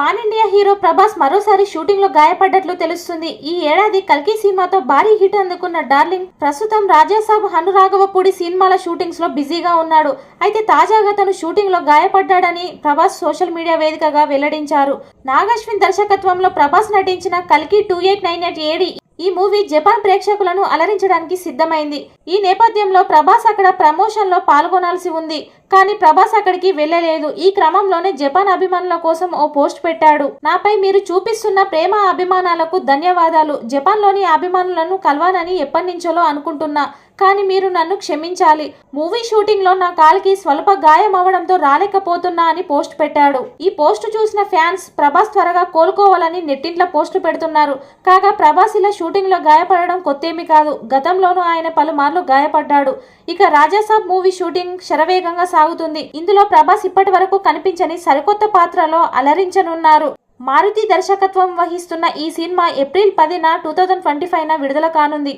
Pan India hero Prabhas మరోసారి షూటింగ్లో గాయపడ్డట్లు తెలుస్తుంది. ఈ ఏడాది కల్కి సినిమాతో భారీ హిట్ అందుకున్న డార్లింగ్ ప్రస్తుతం రాజాసాబ్ హనురాఘవపూడి సినిమాల షూటింగ్స్లో బిజీగా ఉన్నాడు. అయితే తాజాగా తను షూటింగ్లో గాయపడ్డాడని ప్రభాస్ సోషల్ మీడియా వేదికగా వెల్లడించారు. నాగశ్విన్ దర్శకత్వంలో ప్రభాస్ నటించిన కల్కి two eight nine eight AD ఈ మూవీ జపాన్ ప్రేక్షకులను అలరించడానికి సిద్ధమైంది. ఈ నేపథ్యంలో ప్రభాస్ అక్కడ ప్రమోషన్లో పాల్గొనాల్సి ఉంది. కానీ ప్రభాస్ అక్కడికి వెళ్ళలేదు. ఈ క్రమంలోనే జపాన్ అభిమానుల కోసం ఓ పోస్ట్ పెట్టాడు. నాపై మీరు చూపిస్తున్న ప్రేమ అభిమానాలకు ధన్యవాదాలు. జపాన్లోని అభిమానులను కలవాలని ఎప్పటి నుంచోలో అనుకుంటున్నా. కానీ మీరు నన్ను క్షమించాలి. మూవీ షూటింగ్లో నా కాలికి స్వల్ప గాయం అవడంతో రాలేకపోతున్నా అని పోస్ట్ పెట్టాడు. ఈ పోస్ట్ చూసిన ఫ్యాన్స్ ప్రభాస్ త్వరగా కోలుకోవాలని నెట్టింట్లో పోస్టు పెడుతున్నారు. కాగా ప్రభాస్ ఇలా షూటింగ్లో గాయపడడం కొత్తేమి కాదు. గతంలోనూ ఆయన పలుమార్లు గాయపడ్డాడు. ఇక రాజాసాబ్ మూవీ షూటింగ్ శరవేగంగా సాగుతుంది. ఇందులో ప్రభాస్ ఇప్పటి వరకు కనిపించని సరికొత్త పాత్రలో అలరించనున్నారు. మారుతి దర్శకత్వం వహిస్తున్న ఈ సినిమా ఏప్రిల్ పదిన టూ థౌజండ్ ట్వంటీ ఫైవ్న విడుదల కానుంది.